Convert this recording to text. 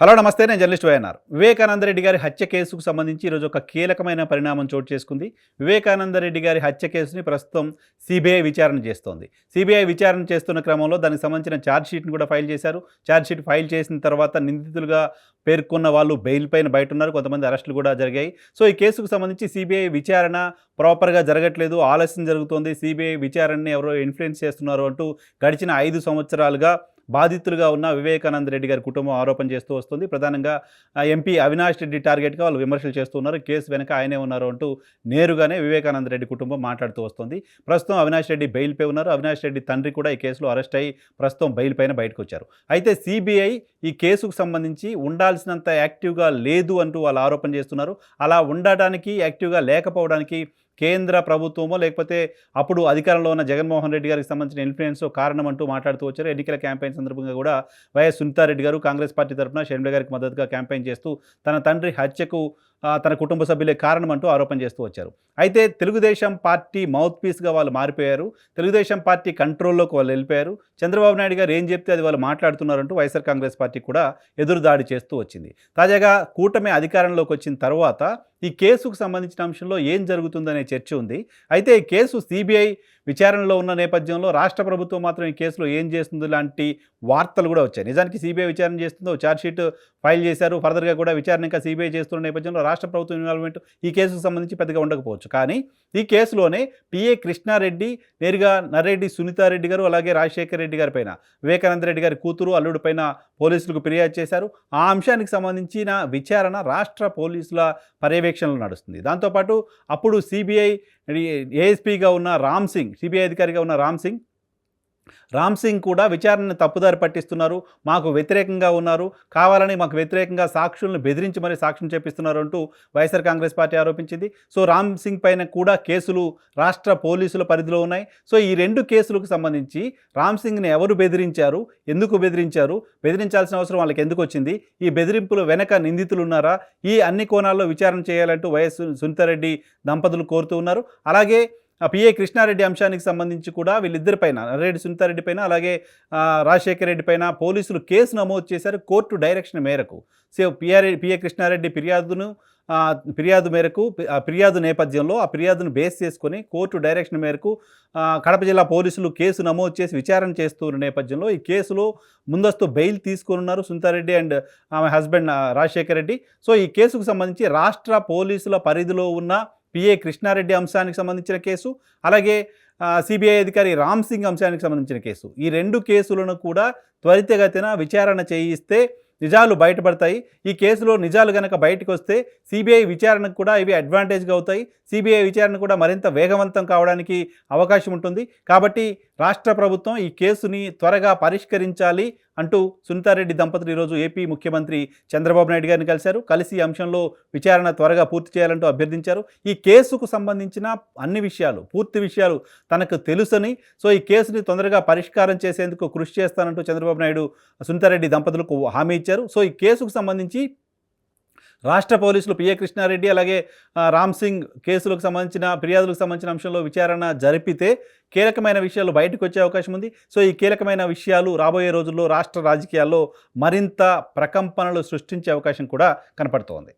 Hello నమస్తే నేను journalist YNR. Vivekananda Reddy గారి హత్య కేసుకు సంబంధించి ఈరోజు ఒక కీలకమైన పరిణామం చోటు చేసుకుంది. వివేకానంద రెడ్డి గారి హత్య కేసుని ప్రస్తుతం సిబిఐ విచారణ చేస్తోంది. సిబిఐ విచారణ చేస్తున్న క్రమంలో దానికి సంబంధించిన ఛార్జ్షీట్ని కూడా ఫైల్ చేశారు. ఛార్జ్షీట్ ఫైల్ చేసిన తర్వాత నిందితులుగా పేర్కొన్న వాళ్ళు బెయిల్ పైన బయట ఉన్నారు కొంతమంది అరెస్టులు కూడా జరిగాయి. సో ఈ కేసుకు సంబంధించి సిబిఐ విచారణ ప్రాపర్గా జరగట్లేదు. ఆలస్యం జరుగుతోంది. సిబిఐ విచారణని ఎవరో ఇన్ఫ్లుయెన్స్ చేస్తున్నారు అంటూ గడిచిన ఐదు సంవత్సరాలుగా బాధితులుగా ఉన్న వివేకానంద రెడ్డి గారి కుటుంబం ఆరోపణ చేస్తూ వస్తుంది. ప్రధానంగా ఎంపీ అవినాష్ రెడ్డి టార్గెట్గా వాళ్ళు విమర్శలు చేస్తున్నారు కేసు వెనక ఆయనే ఉన్నారు అంటూ నేరుగానే వివేకానంద రెడ్డి కుటుంబం మాట్లాడుతూ వస్తుంది. ప్రస్తుతం అవినాష్ రెడ్డి బెయిల్పై ఉన్నారు. అవినాష్ రెడ్డి తండ్రి కూడా ఈ కేసులో అరెస్ట్ అయ్యి ప్రస్తుతం బెయిల్ పైన బయటకు వచ్చారు. అయితే సిబిఐ ఈ కేసుకు సంబంధించి ఉండాల్సినంత యాక్టివ్గా లేదు అంటూ వాళ్ళు ఆరోపణ చేస్తున్నారు. అలా ఉండడానికి యాక్టివ్గా లేకపోవడానికి కేంద్ర ప్రభుత్వమో లేకపోతే అప్పుడు అధికారంలో ఉన్న జగన్మోహన్ రెడ్డి గారికి సంబంధించిన ఇన్ఫ్లుయెన్స్ కారణం అంటూ మాట్లాడుతూ వచ్చారు. ఎన్నికల క్యాంపెయిన్ సందర్భంగా కూడా వైఎస్ సునీతారెడ్డి గారు కాంగ్రెస్ పార్టీ తరఫున షర్మిల గారికి మద్దతుగా క్యాంపెయిన్ చేస్తూ తన తండ్రి హత్యకు తన కుటుంబ సభ్యులే కారణం అంటూ ఆరోపణ చేస్తూ వచ్చారు. అయితే తెలుగుదేశం పార్టీ మౌత్ పీస్గా వాళ్ళు మారిపోయారు. తెలుగుదేశం పార్టీ కంట్రోల్లోకి వాళ్ళు వెళ్ళిపోయారు. చంద్రబాబు నాయుడు గారు ఏం చెప్తే అది వాళ్ళు మాట్లాడుతున్నారంటూ వైఎస్ఆర్ కాంగ్రెస్ పార్టీ కూడా ఎదురుదాడి చేస్తూ వచ్చింది. తాజాగా కూటమి అధికారంలోకి వచ్చిన తర్వాత ఈ కేసుకు సంబంధించిన అంశంలో ఏం జరుగుతుందనే చర్చ ఉంది. అయితే ఈ కేసు సిబిఐ విచారణలో ఉన్న నేపథ్యంలో రాష్ట్ర ప్రభుత్వం మాత్రం ఈ కేసులో ఏం చేస్తుంది లాంటి వార్తలు కూడా వచ్చాయి. నిజానికి సిబిఐ విచారణ చేస్తుందో ఛార్జ్షీట్ ఫైల్ చేశారు. ఫర్దర్గా కూడా విచారణ ఇంకా సిబిఐ చేస్తున్న నేపథ్యంలో రాష్ట్ర ప్రభుత్వం ఇన్వాల్వ్మెంట్ ఈ కేసుకు సంబంధించి పెద్దగా ఉండకపోవచ్చు. కానీ ఈ కేసులోనే పిఏ కృష్ణారెడ్డి నేరుగా నరెడ్డి సునీతారెడ్డి గారు అలాగే రాజశేఖర్ రెడ్డి గారి పైన వివేకానంద రెడ్డి గారి కూతురు అల్లుడి పైన పోలీసులకు ఫిర్యాదు చేశారు. ఆ అంశానికి సంబంధించిన విచారణ రాష్ట్ర పోలీసుల పర్యవేక్షణలో నడుస్తుంది. దాంతోపాటు అప్పుడు సిబిఐ ఏఎస్పీగా ఉన్న రామ్ సింగ్ సిబిఐ అధికారిగా ఉన్న రామ్ సింగ్ రామ్ సింగ్ కూడా విచారణను తప్పుదారి పట్టిస్తున్నారు మాకు వ్యతిరేకంగా ఉన్నారు కావాలని మాకు వ్యతిరేకంగా సాక్షులను బెదిరించి మరి సాక్ష్యం చేపిస్తున్నారు అంటూ వైఎస్ఆర్ కాంగ్రెస్ పార్టీ ఆరోపించింది. సో రామ్ సింగ్ పైన కూడా కేసులు రాష్ట్ర పోలీసుల పరిధిలో ఉన్నాయి. సో ఈ రెండు కేసులకు సంబంధించి రామ్ సింగ్ని ఎవరు బెదిరించారు ఎందుకు బెదిరించారు బెదిరించాల్సిన అవసరం వాళ్ళకి ఎందుకు వచ్చింది ఈ బెదిరింపుల వెనక నిందితులు ఉన్నారా ఈ అన్ని కోణాల్లో విచారణ చేయాలంటూ వైఎస్ సునీతారెడ్డి దంపతులు కోరుతూ ఉన్నారు. అలాగే పిఏ కృష్ణారెడ్డి అంశానికి సంబంధించి కూడా వీళ్ళిద్దరిపైన రెడ్డి సునీతారెడ్డి పైన అలాగే రాజశేఖర రెడ్డి పైన పోలీసులు కేసు నమోదు చేశారు కోర్టు డైరెక్షన్ మేరకు. సో పిఆర్ పిఏ కృష్ణారెడ్డి ఫిర్యాదును ఫిర్యాదు మేరకు ఫిర్యాదు నేపథ్యంలో ఆ ఫిర్యాదును బేస్ చేసుకొని కోర్టు డైరెక్షన్ మేరకు కడప జిల్లా పోలీసులు కేసు నమోదు చేసి విచారణ చేస్తున్న నేపథ్యంలో ఈ కేసులో ముందస్తు బెయిల్ తీసుకొని ఉన్నారు అండ్ ఆమె హస్బెండ్ రాజశేఖర్ రెడ్డి. సో ఈ కేసుకు సంబంధించి రాష్ట్ర పోలీసుల పరిధిలో ఉన్న పిఏ కృష్ణారెడ్డి అంశానికి సంబంధించిన కేసు అలాగే సిబిఐ అధికారి రామ్ సింగ్ అంశానికి సంబంధించిన కేసు. ఈ రెండు కేసులను కూడా త్వరితగతిన విచారణ చేయిస్తే నిజాలు బయటపడతాయి. ఈ కేసులో నిజాలు కనుక బయటకు వస్తే సిబిఐ విచారణకు కూడా ఇవి అడ్వాంటేజ్గా అవుతాయి. సిబిఐ విచారణ కూడా మరింత వేగవంతం కావడానికి అవకాశం ఉంటుంది. కాబట్టి రాష్ట్ర ప్రభుత్వం ఈ కేసుని త్వరగా పరిష్కరించాలి. అంటూ సునీతారెడ్డి దంపతులు ఈరోజు ఏపీ ముఖ్యమంత్రి చంద్రబాబు నాయుడు గారిని కలిశారు. కలిసి ఈ అంశంలో విచారణ త్వరగా పూర్తి చేయాలంటూ అభ్యర్థించారు. ఈ కేసుకు సంబంధించిన అన్ని విషయాలు పూర్తి విషయాలు తనకు తెలుసని సో ఈ కేసుని తొందరగా పరిష్కారం చేసేందుకు కృషి చేస్తానంటూ చంద్రబాబు నాయుడు సునీతారెడ్డి దంపతులకు హామీ ఇచ్చారు. సో ఈ కేసుకు సంబంధించి రాష్ట్ర పోలీసులు పిఏ కృష్ణారెడ్డి అలాగే రామ్ సింగ్ కేసులకు సంబంధించిన ఫిర్యాదులకు సంబంధించిన అంశంలో విచారణ జరిపితే కీలకమైన విషయాలు బయటకు వచ్చే అవకాశం ఉంది. సో ఈ కీలకమైన విషయాలు రాబోయే రోజుల్లో రాష్ట్ర రాజకీయాల్లో మరింత ప్రకంపనలు సృష్టించే అవకాశం కూడా కనపడుతోంది.